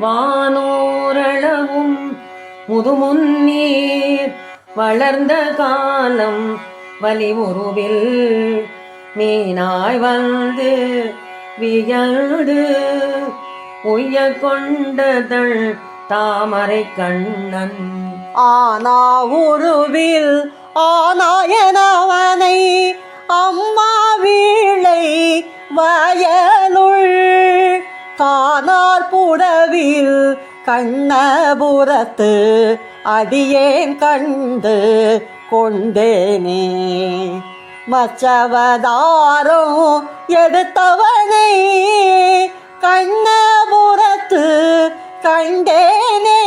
வானோரளவும் முதுமுன்னீர் வளர்ந்த காலம் வலிமுருவில் மீனாய் வந்து வியடு உய்ய கொண்டதள் தாமரை கண்ணன். ஆனா உருவில் ஆனாயனவனை அம்மா வீழை வயலுள் காணார் புடவில் கண்ணபுரத்து அடியேன் கண்டு கொண்டேனே. மச்சவதாரம் எடுத்தவனை கண்ணபுரத்து கண்டேனே.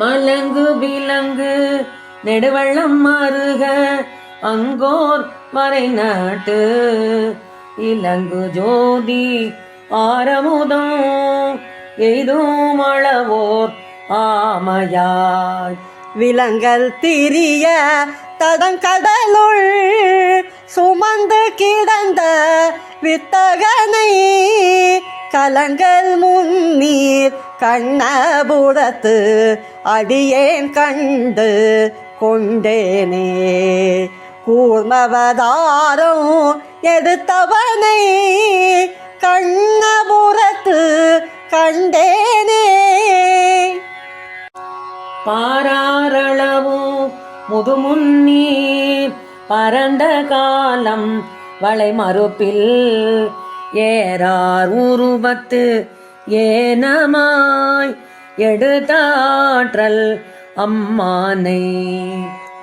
மலங்கு விலங்கு நெடுவள்ளம் மாறுக அங்கோர் மறை நாட்டு இலங்கு ஜோதி ஆரமுதம் எய்தும் அளவோர் ஆமையாய். விலங்கல் திரிய தடங்கடலுள் சுமந்து கிடந்த வித்தகனை கலங்கள் முன்னீர் கண்ணபுரத்து அடியேன் கண்டு கொண்டேனே. கூர்மவதாரம் எடுத்தவனை கண்ணபுரத்து கண்டேனே. பாராரளவோ முதுமுன்னீர் பரந்த காலம் வளை மறுப்பில் ஏறார் உருவத்து ஏனமாய் எடுத்தாற்றல் அம்மானை.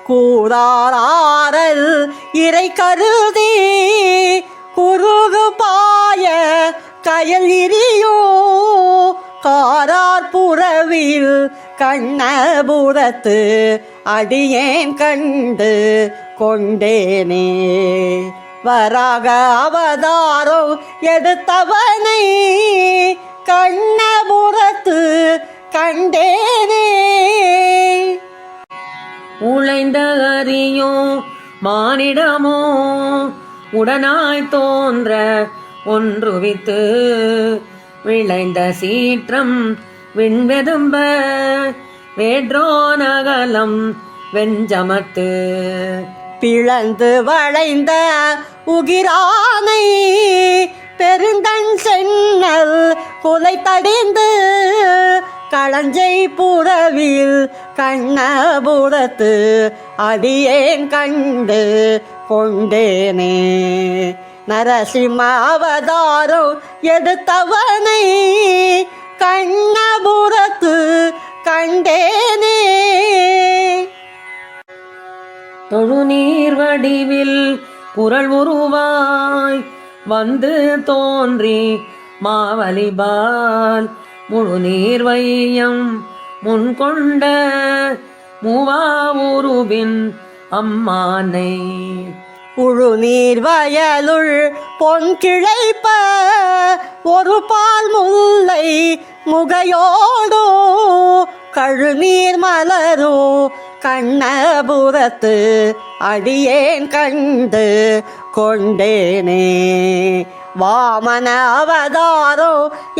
கூறாரல் இறை கருதி குருகு பாய கயல் இரியோ. காரார் புறவில் கண்ணபுரத்து அடியேன் கண்டு கொண்டேனே. வராக அவதாரம் எடுத்தவனை கண்ணபுரத்து கண்டேனே. உழைந்த அறியோ மானிடமோ? உடனாய் தோன்ற ஒன்றுவித்து விளைந்த சீற்றம் விண்வெதும்ப வேற்றோ நகலம் வெஞ்சமத்து. பிளந்து வளைந்த உகிரானை பெருந்தன் சென்னல் குலை தடிந்து களஞ்சை புறவில் கண்ணபுரத்து அடியேன் கண்டு கொண்டேனே. நரசிம்ம எடுத்தவனை கண்ணபுரத்து கண்டேனே. தொழுநீர் வடிவில் குரல் உருவாய் வந்து தோன்றி மாவலிபால் முழு நீர் வையம் முன்கொண்ட மூவாவுருவின் அம்மானை. உழுநீர் வயலுள் பொன் கிளைப்ப ஒரு பால் முல்லை முகையோடோ கழுநீர் மலரோ கண்ணபுரத்து அடியேன் கண்டு கொண்டேனே. வாமன அவதாரோ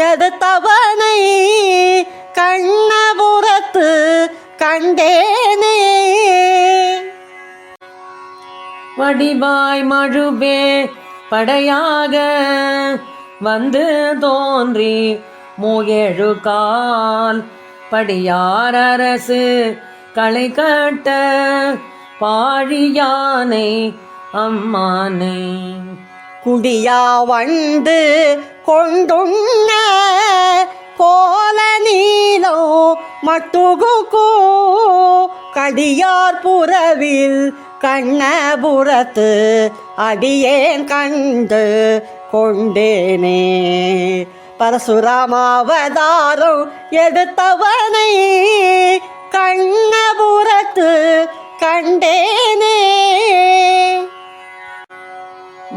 எடுத்தவனை கண்ணபுரத்து கண்டேனே. வடிவாய் மழுவே படையாக வந்து தோன்றி மூயேழு கால் படியார் அரசு களை கட்ட பாழியானை அம்மானை. குடியா வண்டு கொண்டுண்ண கோல நீலோ மட்டுகுக்கு. கடியார் புறவில் கண்ணபுரத்து அடியேன் கண்டு கொண்டேனே. பரசுராமாவதாரம் எடுத்தவனை கண்ணபுரத்து கண்டேனே.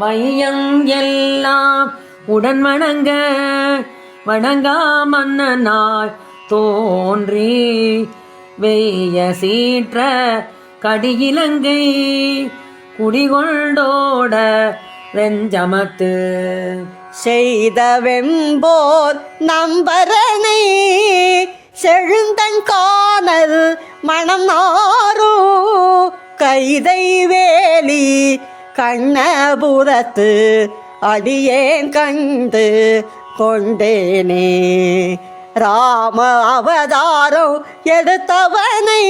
வையங் எல்லாம் உடன் வணங்க வணங்கா மன்னனாய் தோன்றி வெய்ய சீற்ற கடியிலங்கை குடிகொண்டோட வெஞ்சமத்து. செய்த வெம்போர் நம்பரனை செழுந்தன் மணம் நாரோ கைதை வேலி கண்ணபுரத்து அடியேன் கண்டு கொண்டேனே. ராம அவதாரம் எடுத்தவனை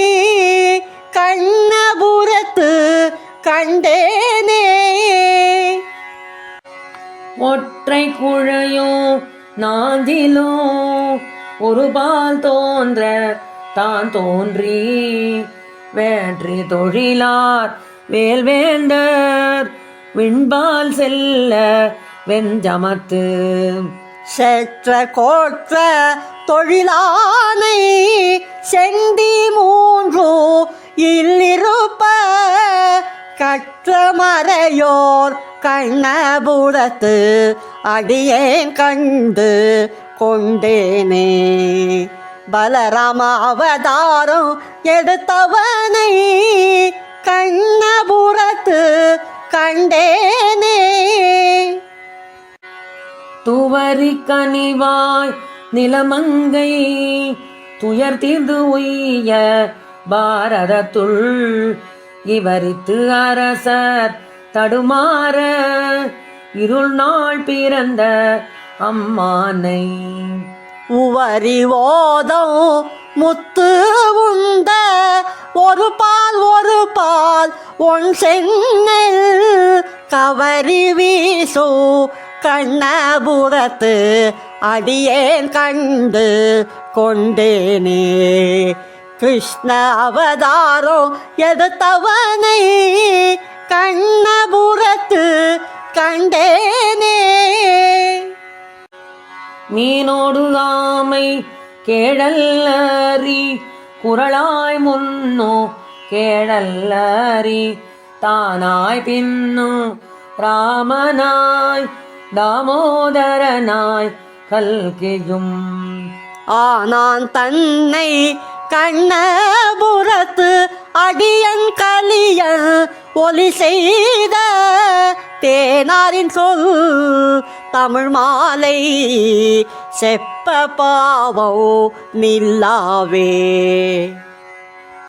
கண்ணபுரத்து கண்டேனே. ஒற்றை குழையோ நாந்திலோ ஒருபால் தோன்ற தான் தோன்றி வேற்றி தொழிலார் வேல்வேந்தர் விண்பால் செல்ல வெஞ்சமத்து. செற்ற கோற்ற தொழிலானை செந்தி மூன்று இல்லிருப்ப கற்ற மறையோர் கண்ணபுரத்து அடியேன் கண்டு கொண்டேனே. பலராம அவதாரம் எடுத்தவனை கண்ணபுரத்து கண்டேனே. துவரி கனிவாய் நிலமங்கை துயர் தீர்ந்து உய்ய பாரதத்துள் இவரித்து அரசர் தடுமாற இருள் நாள் பிறந்த அம்மானை. உவரி ஓதம் முத்து உண்ட ஒரு பால் ஒரு பால் உன் சென்னல் கவரி வீசோ. கண்ணபுரத்து அடியேன் கண்டு கொண்டேனே. கிருஷ்ண அவதாரோ எதுத்தவனை கண்ணபுரத்து கண்டேனே. மீனோடு ஆமை கேழல்லரி குரலாய் முன்னோ கேடல்லறி தானாய் பின்னோ ராமனாய் தாமோதரனாய் கல்கியும். ஆனான் தன்னை கண்ணபுரத்து அடியன் கலிய ஒலி செய்த தேனாரின் சொல் தமிழ் மாலை செப்ப பாவோ நில்லாவே.